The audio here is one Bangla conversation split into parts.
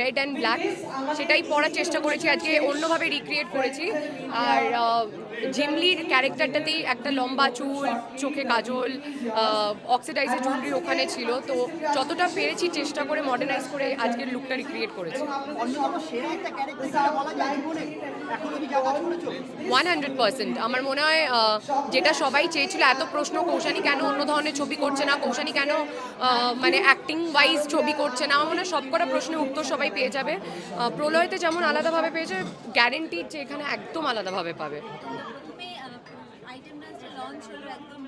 রেড অ্যান্ড ব্ল্যাক সেটাই পরার চেষ্টা করেছি। আজকে অন্যভাবে রিক্রিয়েট করেছি। আর জিমলির ক্যারেক্টারটাতেই একটা লম্বা চুল চোখে কাজল অক্সিডাইজের জুয়েলারি ওখানে ছিল। তো যতটা পেরেছি চেষ্টা করে মডার্নাইজ করে আজকের লুকটা রিক্রিয়েট যেটা যা করেছ ওয়ান হান্ড্রেড পার্সেন্ট আমার মনে হয় যেটা সবাই চেয়েছিল এত প্রশ্ন কৌশানি কেন অন্য ধরনের ছবি করছে না? কৌশানি কেন মানে অ্যাক্টিং ওয়াইজ ছবি করছে না। আমার মনে হয় সবকটা প্রশ্নের উত্তর সবাই পেয়ে যাবে। প্রলয়তে যেমন আলাদাভাবে পেয়েছে গ্যারেন্টি যে এখানে একদম আলাদাভাবে পাবে। একদম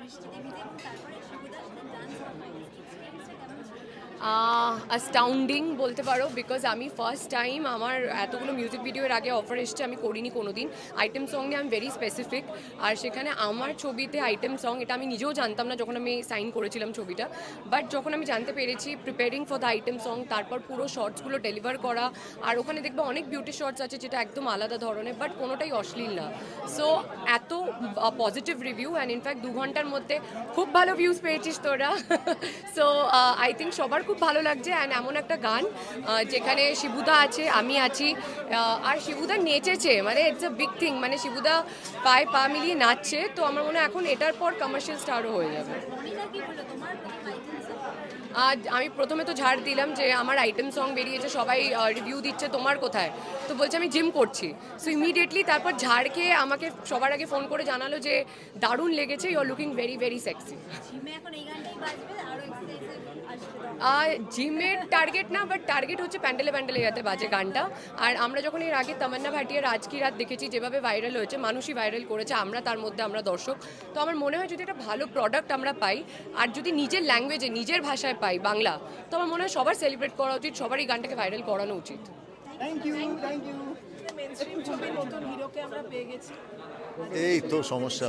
অ্যাস্টাউন্ডিং বলতে পারো বিকজ আমি ফার্স্ট টাইম আমার এতগুলো মিউজিক ভিডিওর আগে অফার এসছে, আমি করিনি কোনো দিন আইটেম সং নিয়ে আমি ভেরি স্পেসিফিক আর সেখানে আমার ছবিতে আইটেম সং এটা আমি নিজেও জানতাম না যখন আমি সাইন করেছিলাম ছবিটা। বাট যখন আমি জানতে পেরেছি preparing for the item song তারপর পুরো শর্টসগুলো ডেলিভার করা, আর ওখানে দেখবে অনেক বিউটি শর্টস আছে যেটা একদম আলাদা ধরনের বাট কোনোটাই অশ্লীল না। সো এত পজিটিভ রিভিউ অ্যান্ড ইনফ্যাক্ট দু ঘণ্টার মধ্যে খুব ভালো ভিউজ পেয়েছিস তোরা। সো আই থিঙ্ক সবার খুব ভালো লাগছে অ্যান্ড এমন একটা গান যেখানে শিবুদা আছে আমি আছি আর শিবুদা নেচেছে মানে ইটস আ বিগ থিং মানে শিবুদা পায়ে পা মিলিয়ে নাচছে তো আমার মনে হয় এখন এটার পর কমার্শিয়াল স্টারও হয়ে যাবে। আজ আমি প্রথমে তো ঝাড় দিলাম যে আমার আইটেম সং বেরিয়েছে সবাই রিভিউ দিচ্ছে তোমার কোথায়? তো বলছে আমি জিম করছি। সো ইমিডিয়েটলি তারপর ঝাড় খেয়ে আমাকে সবার আগে ফোন করে জানালো যে দারুণ লেগেছে you are looking very very sexy জিমের টার্গেট না বাট টার্গেট হচ্ছে প্যান্ডেলে প্যান্ডেলে যাতে বাজে গানটা। আর আমরা যখন এর আগে তামান্না ভাটিয়ার আজ কি রাত দেখেছি যেভাবে ভাইরাল হয়েছে মানুষই ভাইরাল করেছে আমরা তার মধ্যে আমরা দর্শক। তো আমার মনে হয় যদি একটা ভালো প্রোডাক্ট আমরা পাই আর যদি নিজের ল্যাঙ্গুয়েজে নিজের ভাষায় পাই বাংলা তো আমার মনে হয় সবার সেলিব্রেট করা উচিত সবারই গানটাকে ভাইরাল করানো উচিত। থ্যাংক ইউ ইউ এই তো সমস্যা।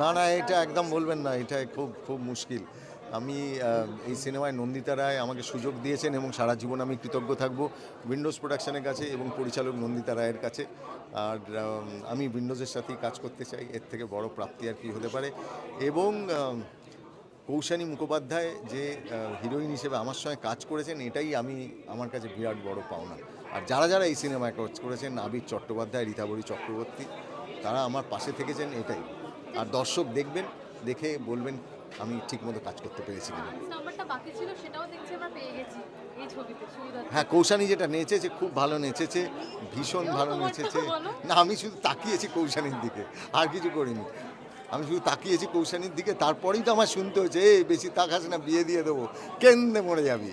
না না এটা একদম বলবেন না এটা খুব খুব মুশকিল। আমি এই সিনেমায় নন্দিতা রায় আমাকে সুযোগ দিয়েছেন এবং সারা জীবন আমি কৃতজ্ঞ থাকব উইন্ডোজ প্রোডাকশনের কাছে এবং পরিচালক নন্দিতা রায়ের কাছে। আর, আমি উইন্ডোজের সাথেই কাজ করতে চাই, এর থেকে বড় প্রাপ্তি আর কি হতে পারে। এবং কৌশানী মুখোপাধ্যায় যে হিরোইন হিসেবে আমার সঙ্গে কাজ করেছেন, এটাই আমি, আমার কাছে বিরাট বড় পাওনা। আর যারা যারা এই সিনেমায় কাজ করেছেন, আবির চট্টোপাধ্যায়, রীতাবরী চক্রবর্তী, তারা আমার পাশে থেকেছেন, এটাই। আর দর্শক দেখবেন, দেখে বলবেন আমি ঠিকমতো কাজ করতে পেরেছি কিনা। হ্যাঁ কৌশানি যেটা নেচেছে খুব ভালো নেচেছে ভীষণ ভালো নেচেছে। না আমি শুধু তাকিয়েছি কৌশানির দিকে আর কিছু করিনি। আমি শুধু তাকিয়েছি কৌশানির দিকে তারপরেই তো আমার শুনতে হয়েছে এই বেশি তাকাস না বিয়ে দিয়ে দেবো কেন্দ্রে মরে যাবি।